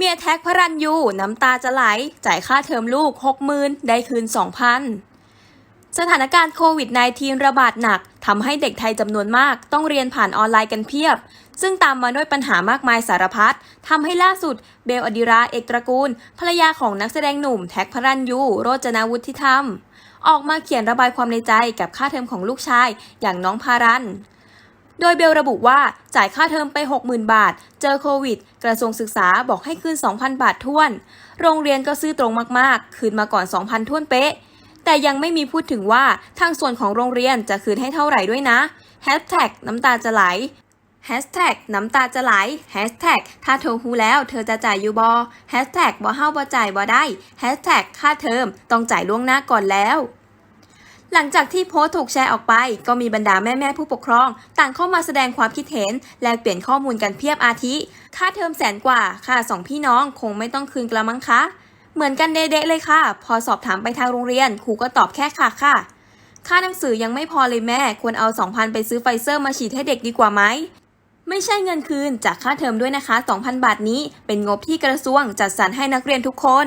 เมียแท็กพระรันยูน้ำตาจะไหล จ่ายค่าเทอมลูก 60,000 ได้คืน 2,000 สถานการณ์โควิด -19 ระบาดหนักทำให้เด็กไทยจำนวนมากต้องเรียนผ่านออนไลน์กันเพียบ ซึ่งตามมาด้วยปัญหามากมายสารพัดทำให้ล่าสุดเบลอดิราเอกตระกูล ภรรยาของนักแสดงหนุ่มแท็กพระรันยูโรจนาวุฒิธรรม ออกมาเขียนระบายความในใจกับค่าเทอมของลูกชายอย่างน้องพารัน โดยเบลระบุว่าจ่ายค่าเทอมไป 60,000 บาท เจอโควิด กระทรวงศึกษาบอกให้คืน 2,000 บาทท้วน โรงเรียนก็ซื้อตรงมากๆ คืนมาก่อน 2,000ท้วนเป๊ะ แต่ยังไม่มีพูดถึงว่าทางส่วนของโรงเรียนจะคืนให้เท่าไหร่ด้วยนะแฮชแท็กน้ำตาจะไหลแฮชแท็กน้ำตาจะไหลแฮชแท็กถ้าเธอฮูแล้วเธอจะจ่ายอยู่บอแฮชแท็กบ่เฮาบ่จ่ายบ่ได้แฮชแท็กค่าเทอมต้องจ่ายล่วงหน้าก่อนแล้ว หลังจากที่โพสต์ถูกแชร์ออกไป ก็มีบรรดาแม่ๆผู้ปกครอง ต่างเข้ามาแสดงความคิดเห็น แลกเปลี่ยนข้อมูลกันเพียบอาทิ ค่าเทอมแสนกว่า ค่าสองพี่น้องคงไม่ต้องคืนกละมังคะ เหมือนกันเด๊ะเลยค่ะ พอสอบถามไปทางโรงเรียนครูก็ตอบแค่ค่ะค่ะ ค่าหนังสือยังไม่พอเลยแม่ ควรเอา 2,000 ไปซื้อไฟเซอร์มาฉีดให้เด็กดีกว่าไหมไม่ใช่เงินคืนจากค่าเทอมด้วยนะคะ 2,000 บาทนี้ เป็นงบที่กระทรวงจัดสรรให้นักเรียนทุกคน